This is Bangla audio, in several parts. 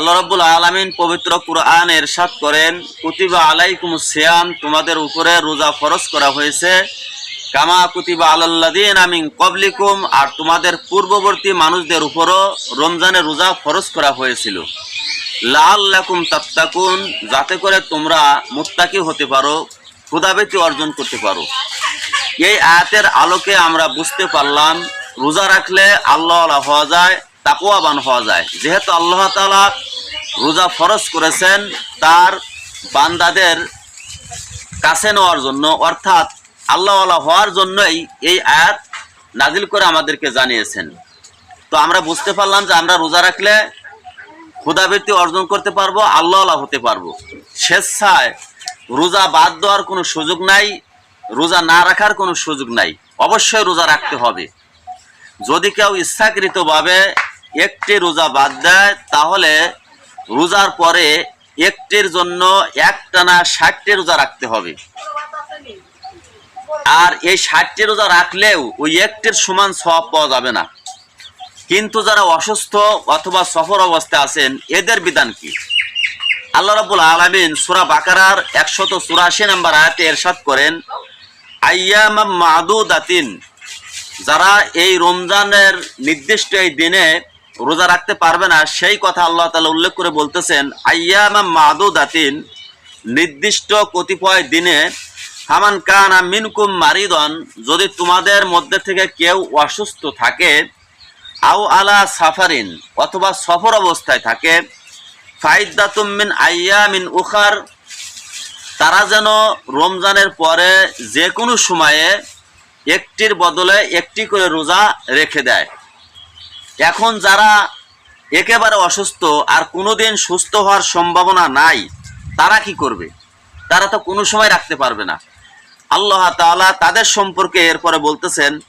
আল্লাহ রাব্বুল আলামিন পবিত্র কুরআন এরশাদ করেন, কুতিবা আলাইকুম সিয়াম তোমাদের উপরে রোজা ফরজ করা হয়েছে। কামা কুতিবা আলাল্লাদিন আমিন কবলিকুম আর তোমাদের পূর্ববর্তী মানুষদের উপরও রমজানের রোজা ফরজ করা হয়েছিল। লাল্লাকুম তাত্তাকুন, যাতে করে তোমরা মুত্তাকি হতে পারো ক্ষুদাবেতি অর্জন করতে পারো। এই আয়াতের আলোকে আমরা বুঝতে পারলাম, রোজা রাখলে আল্লাহ হওয়া যায় তাকুয়াবান হওয়া যায়। যেহেতু আল্লাহ তাআলা রোজা ফরজ করেছেন তার বান্দাদের কাছে নেওয়ার জন্য, অর্থাৎ আল্লাহওয়ালা হওয়ার জন্যই এই আয়াত নাজিল করে আমাদেরকে জানিয়েছেন। তো আমরা বুঝতে পারলাম যে আমরা রোজা রাখলে ক্ষুদাবৃত্তি অর্জন করতে পারব, আল্লাহওয়ালা হতে পারব। স্বেচ্ছায় রোজা বাদ দেওয়ার কোনো সুযোগ নাই, রোজা না রাখার কোনো সুযোগ নাই। অবশ্যই রোজা রাখতে হবে। যদি কেউ ইচ্ছাকৃতভাবে একটি রোজা বাদ দেয়, তাহলে রোজার পরে একটির জন্য একটানা ষাটটি রোজা রাখতে হবে। আর এই ষাটটি রোজা রাখলেও ওই একটির সমান সব পাওয়া যাবে না। কিন্তু যারা অসুস্থ অথবা সফর অবস্থায় আছেন, এদের বিধান কি? আল্লাহ রাবুল আলমিন সুরা বাকারার একশত চুরাশি নম্বর আয়াতে এরশাদ করেন আয়াম মাদুদাতিন যারা এই রমজানের নির্দিষ্ট এই দিনে রোজা রাখতে পারবে না, সেই কথা আল্লাহ তালা উল্লেখ করে বলতেছেন আয়াম মাদুদাতিন, নির্দিষ্ট কতিপয় দিনে হামান কানা মিনকুম মারিদন, যদি তোমাদের মধ্যে থেকে কেউ অসুস্থ থাকে, আও আলা সাফারিন, অথবা সফর অবস্থায় থাকে, ফাইদাতুম মিন আইয়া মিন উখার, তারা যেন রমজানের পরে যে কোনো সময়ে একটির বদলে একটি করে রোজা রেখে দেয়। এখন যারা একেবারে অসুস্থ আর কোনোদিন সুস্থ হওয়ার সম্ভাবনা নাই, তারা কি করবে? তারা তো কোনো সময় রাখতে পারবে না। আল্লাহ তাআলা তাদের সম্পর্কে এরপরে বলতেছেন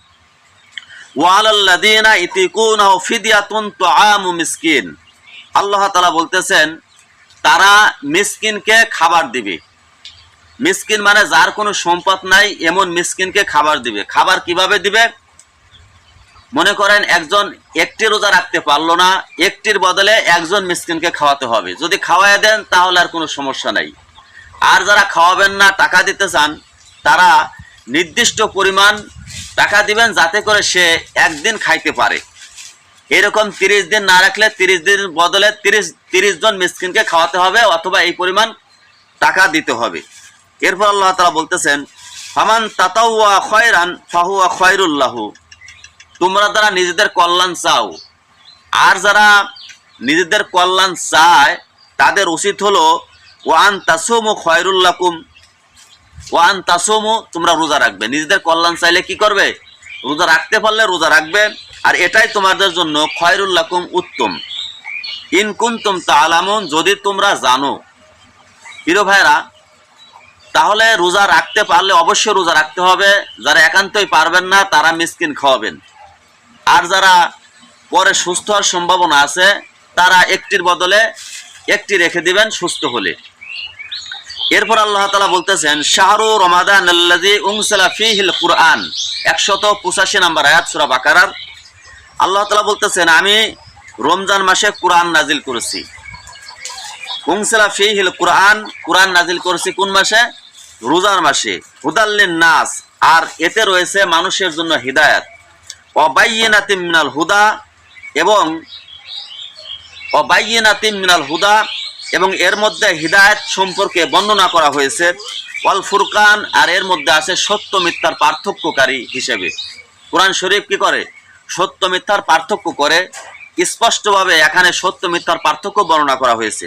ওয়ালাল্লাদিনা ইতিকুনা ফিদিয়াতুন তুআমু মিসকিন। আল্লাহ তাআলা বলতেছেন, তারা মিসকিনকে খাবার দিবে। মিসকিন মানে যার কোনো সম্পদ নাই, এমন মিসকিনকে খাবার দিবে। খাবার কীভাবে দিবে? মনে করেন একজন একটি রোজা রাখতে পারল না, একটির বদলে একজন মিসকিনকে খাওয়াতে হবে। যদি খাওয়াই দেন, তাহলে আর কোনো সমস্যা নাই। আর যারা খাওয়াবেন না, টাকা দিতে চান, তারা নির্দিষ্ট পরিমাণ টাকা দিবেন যাতে করে সে একদিন খাইতে পারে। এরকম তিরিশ দিন না রাখলে তিরিশ দিন বদলে তিরিশ তিরিশ জন মিসকিনকে খাওয়াতে হবে অথবা এই পরিমাণ টাকা দিতে হবে। এরপর আল্লাহ তালা বলতেছেন, ফামান তাতাউয়া খয়রান ফাহুয়া খয়রুল্লাহু। তোমরা তারা নিজেদের কল্যাণ চাও, আর যারা নিজেদের কল্যাণ চায়, তাদের উচিত হলো ওয়ান তাসুমু খয়রুল্লাকুম ওয়ান তাসুমু তোমরা রোজা রাখবে। নিজেদের কল্যাণ চাইলে কি করবে? রোজা রাখতে পারলে রোজা রাখবে। আর এটাই তোমাদের জন্য খয়রুল্লাকুম উত্তম। ইনকুন্তুম তালামুন যদি তোমরা জানো। হিরো ভাইরা তাহলে রোজা রাখতে পারলে অবশ্যই রোজা রাখতে হবে। যারা একান্তই পারবেন না, তারা মিসকিন খাওয়াবেন। আর যারা পরে সুস্থ হওয়ার সম্ভাবনা আছে, তারা একটির বদলে একটি রেখে দিবেন সুস্থ হলে। এরপর আল্লাহ তালা বলতেছেন, শাহরু রমাদান কুরআন। একশত পঁচাশি নাম্বার আয়াত সুরা বাকারার। আল্লাহ তালা বলতেছেন, আমি রমজান মাসে কোরআন নাজিল করেছি। উংসালা ফিহিল কুরআন, কোরআন নাজিল করেছি কোন মাসে? রোজার মাসে। হুদাল্লিন নাস আর এতে রয়েছে মানুষের জন্য হিদায়াত। অবাইনাতিম মিনাল হুদা এবং অবাইনাতিম মিনাল হুদা এবং এর মধ্যে হিদায়ত সম্পর্কে বর্ণনা করা হয়েছে। অল ফুরকান আর এর মধ্যে আছে সত্য মিথ্যার পার্থক্যকারী হিসেবে। কোরআন শরীফ কি করে? সত্য মিথ্যার পার্থক্য করে। স্পষ্টভাবে এখানে সত্য মিথ্যার পার্থক্য বর্ণনা করা হয়েছে।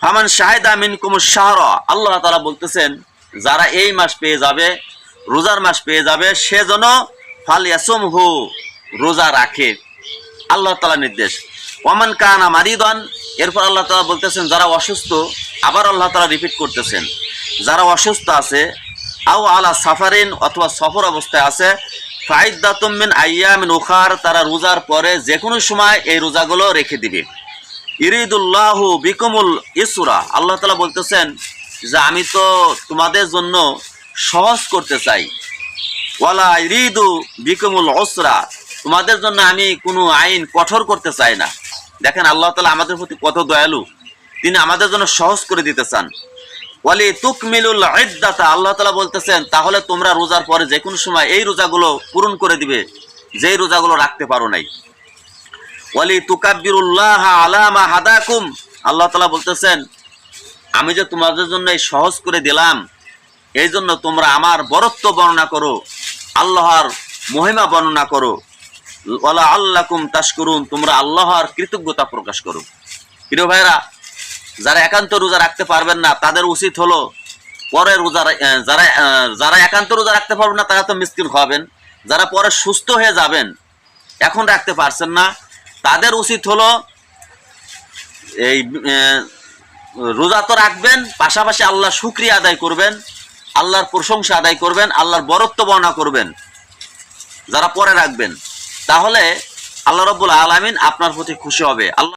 ফামান শাহেদা মিন কুমুর শাহর, আল্লাহ তালা বলতেছেন, যারা এই মাস পেয়ে যাবে, রোজার মাস পেয়ে যাবে সে যেন ফাল হু রোজা রাখে। আল্লাহ তালা নির্দেশ। ওমান কানা মারিদন, এরপর আল্লাহ তালা বলতেছেন, যারা অসুস্থ, আবার আল্লাহ তালা রিপিট করতেছেন। যারা অসুস্থ আছে, আও আলা সাফারিন অথবা সফর অবস্থায় আছে ফাইদাতুমিন আইয়ামিন উখার, তারা রোজার পরে যে কোনো সময় এই রোজাগুলো রেখে দিবে। ইরিদুল্লাহ বিকুমুল ইসুরা। আল্লাহ তালা বলতেছেন যে, আমি তো তোমাদের জন্য সহজ করতে চাই। অসরা তোমাদের জন্য আমি কোনো আইন কঠোর করতে চাই না। দেখেন, আল্লাহ তালা আমাদের প্রতি কত দয়ালু। তিনি আমাদের জন্য সহজ করে দিতে চান। ওয়ালি তুকমিলুল ইদ্দাতা, আল্লাহ তালা বলতেছেন, তাহলে তোমরা রোজার পরে যে কোনো সময় এই রোজাগুলো পূরণ করে দিবে, যেই রোজাগুলো রাখতে পারো নাই। ওয়ালি তুকাব্বিরুল্লাহ আলামা হাদাকুম, আল্লাহ তালা বলতেছেন, আমি যে তোমাদের জন্য এই সহজ করে দিলাম, এই জন্য তোমরা আমার বরত্ব বর্ণনা করো। আল্লাহর মহিমা বর্ণনা করো। ওয়ালা আল্লাকুম করুন তোমরা আল্লাহর কৃতজ্ঞতা প্রকাশ করো। প্রিয় ভাইরা যারা একান্ত রোজা রাখতে পারবেন না, তাদের উচিত হলো পরে রোজা যারা যারা একান্ত রোজা রাখতে পারবেন না, তারা তো মিসকিন খাওয়াবেন যারা পরে সুস্থ হয়ে যাবেন, এখন রাখতে পারছেন না। তাদের উচিত হলো এই রোজা তো রাখবেন, পাশাপাশি আল্লাহ শুক্রিয়া আদায় করবেন। আল্লাহর প্রশংসা আদায় করবেন, আল্লাহর বরত্ব বর্ণনা করবেন, যারা পরে রাখবেন। তাহলে আল্লাহ রব্বুল আলমিন আপনার প্রতি খুশি হবে। আল্লাহ